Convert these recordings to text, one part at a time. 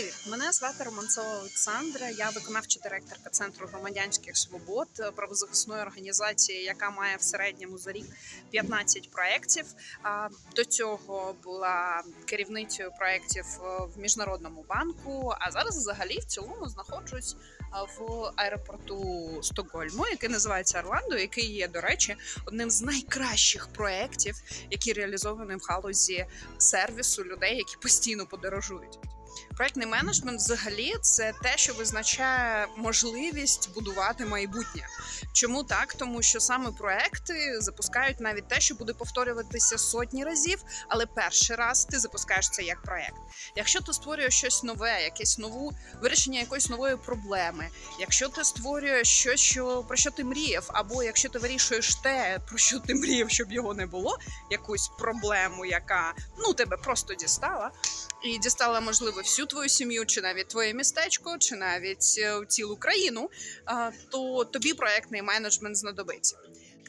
Привіт, мене звати Романцова Олександра. Я виконавча директорка Центру громадянських свобод правозахисної організації, яка має в середньому за рік 15 проєктів. До цього була керівницею проєктів е, в міжнародному банку. А зараз взагалі в цілому знаходжусь в аеропорту Стокгольму, який називається Орландо, який є, до речі, одним з найкращих проєктів, які реалізовані в галузі сервісу людей, які постійно подорожують. Проектний менеджмент взагалі це те, що визначає можливість будувати майбутнє. Чому так? Тому що саме проекти запускають навіть те, що буде повторюватися сотні разів, але перший раз ти запускаєш це як проект. Якщо ти створюєш щось нове, якесь нову вирішення якоїсь нової проблеми, якщо ти створюєш щось, що про що ти мріяв, або якщо ти вирішуєш те, про що ти мріяв, щоб його не було, якусь проблему, яка ну тебе просто дістала, і дістала можливо всю твою сім'ю, чи навіть твоє містечко, чи навіть е, цілу країну, то тобі проектний менеджмент знадобиться.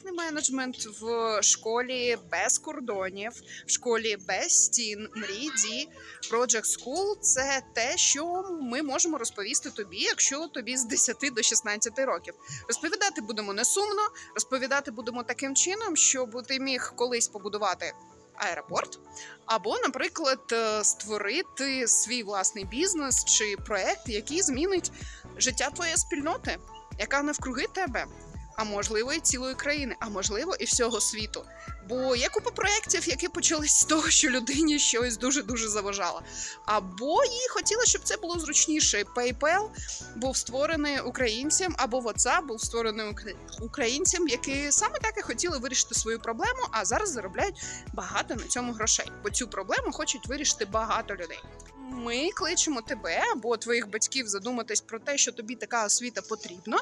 Проектний менеджмент в школі без кордонів, в школі без стін, мріді, Project School – це те, що ми можемо розповісти тобі, якщо тобі з 10 до 16 років. Розповідати будемо не сумно, розповідати будемо таким чином, щоб ти міг колись побудувати аеропорт, або, наприклад, е, створити свій власний бізнес чи проект, який змінить життя твоєї спільноти, яка навкруги тебе. А можливо, і цілої країни, а можливо, і всього світу. Бо є купа проєктів, які почались з того, що людині щось дуже дуже заважало. Або їй хотіли, щоб це було зручніше. PayPal був створений українцям, або WhatsApp був створений українцям, які саме так і хотіли вирішити свою проблему, а зараз заробляють багато на цьому грошей. Бо цю проблему хочуть вирішити багато людей. Ми кличемо тебе або твоїх батьків задуматись про те, що тобі така освіта потрібна,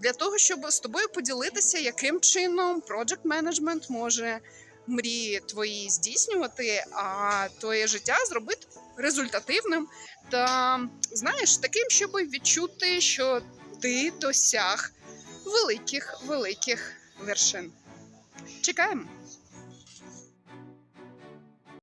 для того, щоб з тобою поділитися, яким чином project management може мрії твої здійснювати, а твоє життя зробити результативним та знаєш таким, щоб відчути, що ти досяг великих великих вершин. Чекаємо.